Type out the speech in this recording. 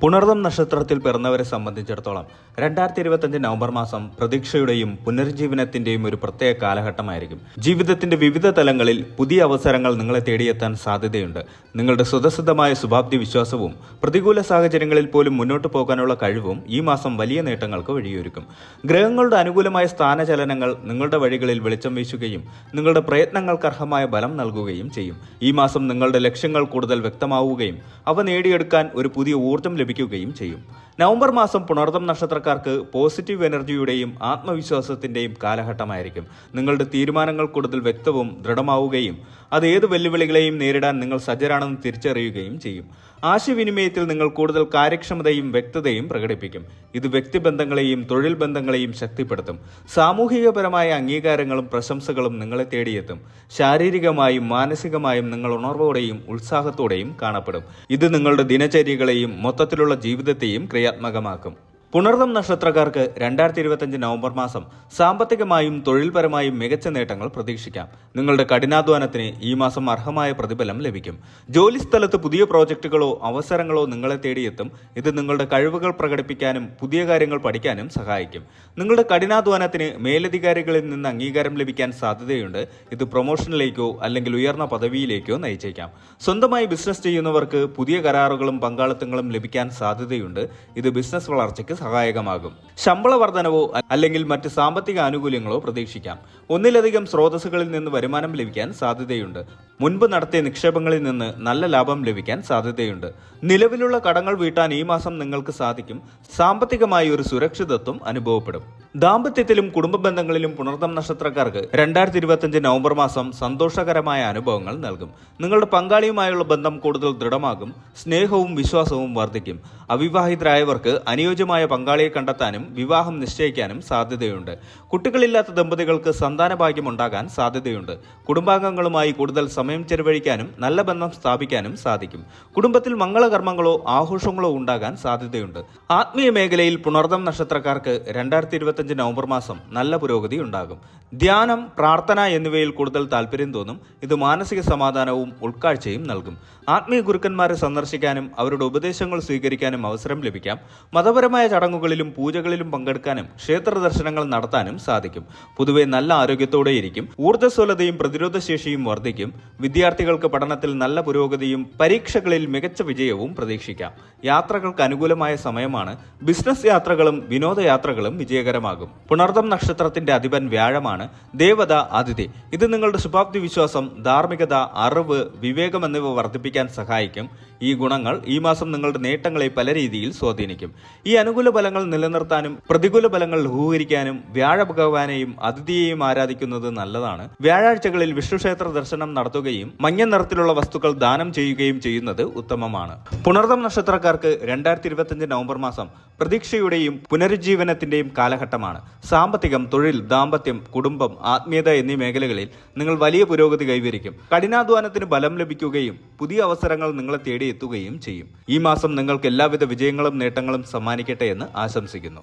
പുണർദം നക്ഷത്രത്തിൽ പിറന്നവരെ സംബന്ധിച്ചിടത്തോളം രണ്ടായിരത്തി ഇരുപത്തഞ്ച് നവംബർ മാസം പ്രതീക്ഷയുടെയും പുനരുജ്ജീവനത്തിന്റെയും ഒരു പ്രത്യേക കാലഘട്ടമായിരിക്കും. ജീവിതത്തിന്റെ വിവിധ തലങ്ങളിൽ പുതിയ അവസരങ്ങൾ നിങ്ങളെ തേടിയെത്താൻ സാധ്യതയുണ്ട്. നിങ്ങളുടെ സ്വതസിദ്ധമായ ശുഭാപ്തി വിശ്വാസവും പ്രതികൂല സാഹചര്യങ്ങളിൽ പോലും മുന്നോട്ട് പോകാനുള്ള കഴിവും ഈ മാസം വലിയ നേട്ടങ്ങൾക്ക് വഴിയൊരുക്കും. ഗ്രഹങ്ങളുടെ അനുകൂലമായ സ്ഥാനചലനങ്ങൾ നിങ്ങളുടെ വഴികളിൽ വെളിച്ചം വീശുകയും നിങ്ങളുടെ പ്രയത്നങ്ങൾക്ക് അർഹമായ ബലം നൽകുകയും ചെയ്യും. ഈ മാസം നിങ്ങളുടെ ലക്ഷ്യങ്ങൾ കൂടുതൽ വ്യക്തമാവുകയും അവ നേടിയെടുക്കാൻ ഒരു പുതിയ ഊർജം ലഭിക്കുകയും ചെയ്യും. നവംബർ മാസം പുണർദം നക്ഷത്രക്കാർക്ക് പോസിറ്റീവ് എനർജിയുടെയും ആത്മവിശ്വാസത്തിന്റെയും കാലഘട്ടമായിരിക്കും. നിങ്ങളുടെ തീരുമാനങ്ങൾ കൂടുതൽ വ്യക്തവും ദൃഢമാവുകയും അത് ഏത് വെല്ലുവിളികളെയും നേരിടാൻ നിങ്ങൾ സജ്ജരാണെന്ന് തിരിച്ചറിയുകയും ചെയ്യും. ആശയവിനിമയത്തിൽ നിങ്ങൾ കൂടുതൽ കാര്യക്ഷമതയും വ്യക്തതയും പ്രകടിപ്പിക്കും. ഇത് വ്യക്തിബന്ധങ്ങളെയും തൊഴിൽ ബന്ധങ്ങളെയും ശക്തിപ്പെടുത്തും. സാമൂഹികപരമായ അംഗീകാരങ്ങളും പ്രശംസകളും നിങ്ങളെ തേടിയെത്തും. ശാരീരികമായും മാനസികമായും നിങ്ങൾ ഉണർവോടെയും ഉത്സാഹത്തോടെയും കാണപ്പെടും. ഇത് നിങ്ങളുടെ ദിനചര്യകളെയും മൊത്തത്തിലുള്ള ജീവിതത്തെയും ക്രിയാത്മകമാക്കും പുണർദം നക്ഷത്രക്കാർക്ക് രണ്ടായിരത്തി ഇരുപത്തഞ്ച് നവംബർ മാസം സാമ്പത്തികമായും തൊഴിൽപരമായും മികച്ച നേട്ടങ്ങൾ പ്രതീക്ഷിക്കാം. നിങ്ങളുടെ കഠിനാധ്വാനത്തിന് ഈ മാസം അർഹമായ പ്രതിഫലം ലഭിക്കും. ജോലിസ്ഥലത്ത് പുതിയ പ്രോജക്റ്റുകളോ അവസരങ്ങളോ നിങ്ങളെ തേടിയെത്തും. ഇത് നിങ്ങളുടെ കഴിവുകൾ പ്രകടിപ്പിക്കാനും പുതിയ കാര്യങ്ങൾ പഠിക്കാനും സഹായിക്കും. നിങ്ങളുടെ കഠിനാധ്വാനത്തിന് മേലധികാരികളിൽ നിന്ന് അംഗീകാരം ലഭിക്കാൻ സാധ്യതയുണ്ട്. ഇത് പ്രൊമോഷനിലേക്കോ അല്ലെങ്കിൽ ഉയർന്ന പദവിയിലേക്കോ നയിച്ചേക്കാം. സ്വന്തമായി ബിസിനസ് ചെയ്യുന്നവർക്ക് പുതിയ കരാറുകളും പങ്കാളിത്തങ്ങളും ലഭിക്കാൻ സാധ്യതയുണ്ട്. ഇത് ബിസിനസ് വളർച്ചയ്ക്ക് സഹായകമാകും. ശമ്പള വർധനവോ അല്ലെങ്കിൽ മറ്റ് സാമ്പത്തിക ആനുകൂല്യങ്ങളോ പ്രതീക്ഷിക്കാം. ഒന്നിലധികം സ്രോതസ്സുകളിൽ നിന്ന് വരുമാനം ലഭിക്കാൻ സാധ്യതയുണ്ട്. മുൻപ് നടത്തിയ നിക്ഷേപങ്ങളിൽ നിന്ന് നല്ല ലാഭം ലഭിക്കാൻ സാധ്യതയുണ്ട്. നിലവിലുള്ള കടങ്ങൾ വീട്ടാൻ ഈ മാസം നിങ്ങൾക്ക് സാധിക്കും. സാമ്പത്തികമായി ഒരു സുരക്ഷിതത്വം അനുഭവപ്പെടും. ദാമ്പത്യത്തിലും കുടുംബ ബന്ധങ്ങളിലും പുണർദം നക്ഷത്രക്കാർക്ക് രണ്ടായിരത്തി ഇരുപത്തിയഞ്ച് നവംബർ മാസം സന്തോഷകരമായ അനുഭവങ്ങൾ നൽകും. നിങ്ങളുടെ പങ്കാളിയുമായുള്ള ബന്ധം കൂടുതൽ ദൃഢമാകും. സ്നേഹവും വിശ്വാസവും വർദ്ധിക്കും. അവിവാഹിതരായവർക്ക് അനുയോജ്യമായ പങ്കാളിയെ കണ്ടെത്താനും വിവാഹം നിശ്ചയിക്കാനും സാധ്യതയുണ്ട്. കുട്ടികളില്ലാത്ത ദമ്പതികൾക്ക് സന്താന ഭാഗ്യമുണ്ടാകാൻ സാധ്യതയുണ്ട്. കുടുംബാംഗങ്ങളുമായി കൂടുതൽ സമയം ചെലവഴിക്കാനും നല്ല ബന്ധം സ്ഥാപിക്കാനും സാധിക്കും. കുടുംബത്തിൽ മംഗളകർമ്മങ്ങളോ ആഘോഷങ്ങളോ ഉണ്ടാകാൻ സാധ്യതയുണ്ട്. ആത്മീയ മേഖലയിൽ പുണർദം നക്ഷത്രക്കാർക്ക് രണ്ടായിരത്തി ഇരുപത്തിയഞ്ച് നവംബർ മാസം നല്ല പുരോഗതി ഉണ്ടാകും. ധ്യാനം പ്രാർത്ഥന എന്നിവയിൽ കൂടുതൽ താല്പര്യം തോന്നും. ഇത് മാനസിക സമാധാനവും ഉൾക്കാഴ്ചയും നൽകും. ആത്മീയ ഗുരുക്കന്മാരെ സന്ദർശിക്കാനും അവരുടെ ഉപദേശങ്ങൾ സ്വീകരിക്കാനും അവസരം ലഭിക്കാം. മതപരമായ ചടങ്ങുകളിലും പൂജകളിലും പങ്കെടുക്കാനും ക്ഷേത്ര ദർശനങ്ങൾ നടത്താനും സാധിക്കും. പൊതുവെ നല്ല ആരോഗ്യത്തോടെയിരിക്കും. ഊർജസ്വലതയും പ്രതിരോധശേഷിയും വർദ്ധിക്കും. വിദ്യാർത്ഥികൾക്ക് പഠനത്തിൽ നല്ല പുരോഗതിയും പരീക്ഷകളിൽ മികച്ച വിജയവും പ്രതീക്ഷിക്കാം. യാത്രകൾക്ക് അനുകൂലമായ സമയമാണ്. ബിസിനസ് യാത്രകളും വിനോദയാത്രകളും വിജയകരമാകും. പുണർദം നക്ഷത്രത്തിന്റെ അധിപൻ വ്യാഴമാണ്. ദേവത അതിഥി. ഇത് നിങ്ങളുടെ ശുഭാപ്തി വിശ്വാസം ധാർമ്മികത അറിവ് വിവേകം എന്നിവ വർദ്ധിപ്പിക്കാൻ സഹായിക്കും. ഈ ഗുണങ്ങൾ ഈ മാസം നിങ്ങളുടെ നേട്ടങ്ങളെ പല രീതിയിൽ സ്വാധീനിക്കും. ഈ അനുകൂല ഫലങ്ങൾ നിലനിർത്താനും പ്രതികൂല ഫലങ്ങൾ ലഘൂകരിക്കാനും വ്യാഴ ഭഗവാനെയും അതിഥിയെയും ആരാധിക്കുന്നത് നല്ലതാണ്. വ്യാഴാഴ്ചകളിൽ വിഷ്ണുക്ഷേത്ര ദർശനം നടത്തുകയും മഞ്ഞ നിറത്തിലുള്ള വസ്തുക്കൾ ദാനം ചെയ്യുകയും ചെയ്യുന്നത് ഉത്തമമാണ്. പുണർദം നക്ഷത്രക്കാർക്ക് രണ്ടായിരത്തി ഇരുപത്തിയഞ്ച് നവംബർ മാസം പ്രതീക്ഷയുടെയും പുനരുജ്ജീവനത്തിന്റെയും കാലഘട്ടമാണ്. സാമ്പത്തികം തൊഴിൽ ദാമ്പത്യം കുടുംബം ആത്മീയത എന്നീ മേഖലകളിൽ നിങ്ങൾ വലിയ പുരോഗതി കൈവരിക്കും. കഠിനാധ്വാനത്തിന് ബലം ലഭിക്കുകയും പുതിയ അവസരങ്ങൾ നിങ്ങളെ തേടിയെത്തുകയും ചെയ്യും. ഈ മാസം നിങ്ങൾക്ക് എല്ലാവിധ വിജയങ്ങളും നേട്ടങ്ങളും സമ്മാനിക്കട്ടെ എന്ന് ആശംസിക്കുന്നു